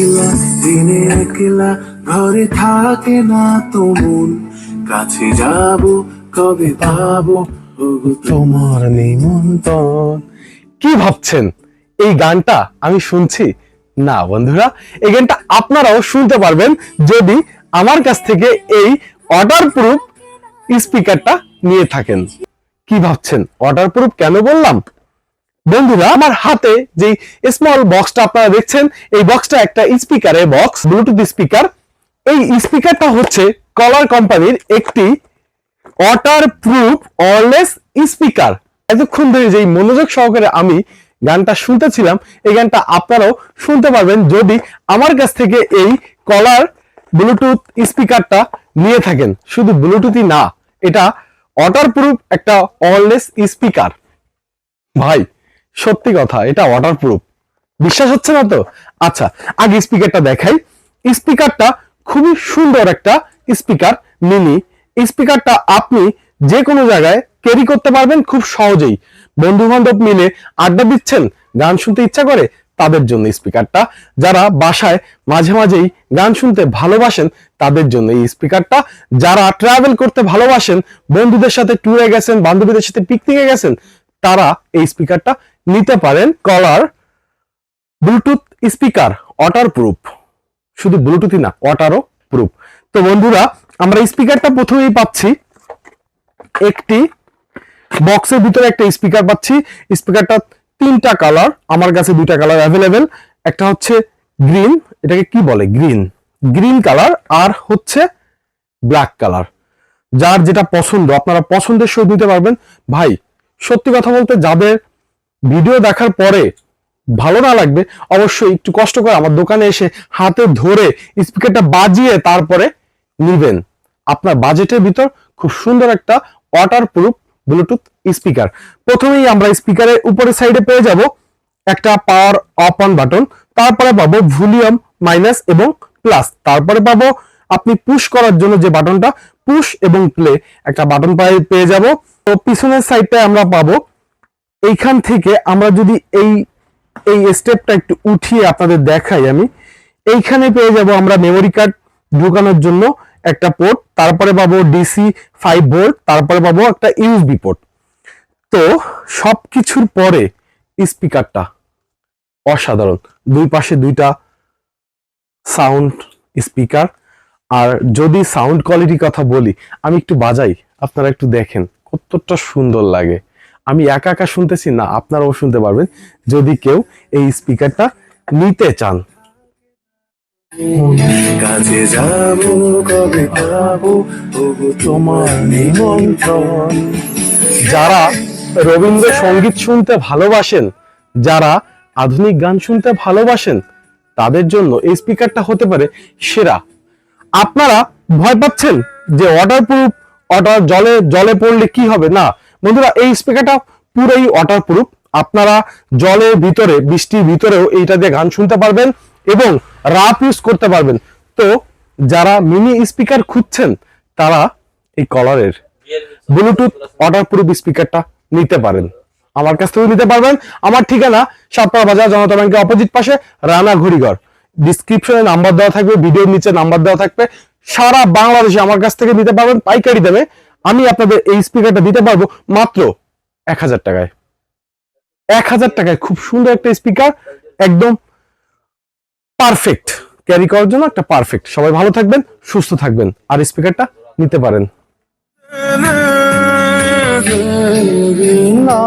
মেঘলা দিনে একলা, ঘরে থাকে না তো মন। কাছে যাব, কবে পাবো তোমার নিমন্ত্রণ। কি ভাবছেন? এই গানটা আমি শুনছি? না বন্ধুরা, এই গানটা আপনারাও শুনতে পারবেন যদি আমার কাছ থেকে এই অর্ডার প্রুফ স্পিকারটা নিয়ে থাকেন। কি ভাবছেন? অর্ডার প্রুফ কেন বললাম? বন্ধুরা, আমার হাতে যে স্মল বক্সটা আপনারা দেখছেন, এই বক্সটা একটা স্পিকারের বক্স ব্লুটুথ স্পিকার এই স্পিকারটা হচ্ছে কলার কোম্পানির একটি ওয়াটার প্রুফ ওয়ারলেস স্পিকার এতক্ষণ ধরে যেই মনোযোগ সহকারে আমি গানটা শুনতেছিলাম, এই গানটা আপনারাও শুনতে পারবেন যদি আমার কাছ থেকে এই কলার ব্লুটুথ স্পিকারটা নিয়ে থাকেন। শুধু ব্লুটুথই না, এটা ওয়াটার প্রুফ একটা ওয়ারলেস স্পিকার ভাই সত্যি কথা, এটা ওয়াটার প্রুফ বিশ্বাস হচ্ছে না তো? আচ্ছা আগে স্পিকারটা দেখাই। স্পিকারটা খুবই সুন্দর একটা স্পিকার মিনি স্পিকারটা আপনি যে কোনো জায়গায় ক্যারি করতে পারবেন খুব সহজেই। বন্ধু বান্ধব মিলে আড্ডা দিচ্ছেন, গান শুনতে ইচ্ছা করে, তাদের জন্য স্পিকারটা যারা বাসায় মাঝে মাঝেই গান শুনতে ভালোবাসেন, তাদের জন্য এই স্পিকারটা যারা ট্রাভেল করতে ভালোবাসেন, বন্ধুদের সাথে ট্যুরে গেছেন, বান্ধবীদের সাথে পিকনিকে গেছেন, তারা এই স্পিকারটা নিতে পারেন কলার ব্লুটুথ স্পিকার ওয়াটার প্রুফ শুধু ব্লুটুথই না ওয়াটারও প্রুফ তো বন্ধুরা, আমরা স্পিকারটা প্রথমেই পাচ্ছি। একটি বক্সের ভিতরে একটা স্পিকার পাচ্ছি। স্পিকারটা তিনটা কালার আমার কাছে দুইটা কালার অ্যাভেলেবেল একটা হচ্ছে গ্রিন এটাকে কি বলে? গ্রিন গ্রিন কালার আর হচ্ছে ব্ল্যাক কালার যার যেটা পছন্দ, আপনারা পছন্দের সহ দিতে পারবেন। ভাই, সত্যি কথা বলতে যাদের ভিডিও দেখার পরে ভালো না লাগবে, অবশ্যই একটু কষ্ট করে আমার দোকানে এসে হাতে ধরে স্পিকারটা বাজিয়ে তারপরে নিবেন। আপনার বাজেটের ভিতর খুব সুন্দর একটা ওয়াটার প্রুফ ব্লুটুথ স্পিকার প্রথমেই আমরা স্পিকারের উপরের সাইডে পেয়ে যাব একটা পাওয়ার অফ অন বাটন তারপরে পাবো ভলিউম মাইনাস এবং প্লাস তারপরে পাবো আপনি পুশ করার জন্য যে বাটনটা পুশ এবং প্লে একটা বাটন পেয়ে যাব। তো পিছনের সাইডটায় আমরা পাবো এইখান থেকে আমরা যদি এই এই স্টেপটা একটু উঠিয়ে আপনাদের দেখাই আমি। এইখানে পেয়ে যাব আমরা মেমোরি কার্ড ঢোকানোর জন্য একটা পোর্ট তারপরে পাবো ডিসি ফাইভ ভোল্ট তারপরে পাবো একটা ইউএসবি পোর্ট তো সব কিছুর পরে স্পিকারটা অসাধারণ। দুই পাশে দুইটা সাউন্ড স্পিকার আর যদি সাউন্ড কোয়ালিটির কথা বলি, আমি একটু বাজাই, আপনারা একটু দেখেন কতটা সুন্দর লাগে। আমি একা একা শুনতেছি না আপনারাও শুনতে পারবেন। যদি কেউ এই স্পিকারটা নিতে চান। কাছে যাব কবে পাবো তোমার নিমন্ত্রণ। যারা রবীন্দ্র সংগীত শুনতে ভালোবাসেন যারা আধুনিক গান শুনতে ভালোবাসেন তাদের জন্য এই স্পিকারটা হতে পারে সেরা। আপনারা ভয় পাচ্ছেন যে ওয়াটার প্রুফ ওয়াটার জলে জলে পড়লে কি হবে? না বন্ধুরা, এই স্পিকারটা পুরোই ওয়াটার প্রুফ আপনারা জলের ভিতরে, বৃষ্টির ভিতরেও এইটা দিয়ে গান শুনতে পারবেন এবং রাপ ইউজ করতে পারবেন। তো যারা মিনি স্পিকার খুঁজছেন, তারা এই কলারের ব্লুটুথ ওয়াটার প্রুফ স্পিকারটা নিতে পারেন। আমার কাছ থেকেও নিতে পারবেন। আমার ঠিকানা সাতপাড়া বাজার, জনতা ব্যাংকের অপোজিট পাশে, রানা ঘড়িঘর। ডিসক্রিপশনে নাম্বার দেওয়া থাকবে ভিডিওর নিচে নাম্বার দেওয়া থাকবে। সারা বাংলাদেশে আমার কাছ থেকে নিতে পারবেন পাইকারি দামে। আমি আপনাদের এই স্পিকারটা দিতে পারব মাত্র এক হাজার টাকায়। এক হাজার টাকায় খুব সুন্দর একটা স্পিকার একদম পারফেক্ট ক্যারি করার জন্য একটা পারফেক্ট সবাই ভালো থাকবেন, সুস্থ থাকবেন, আর স্পিকারটা নিতে পারেন। না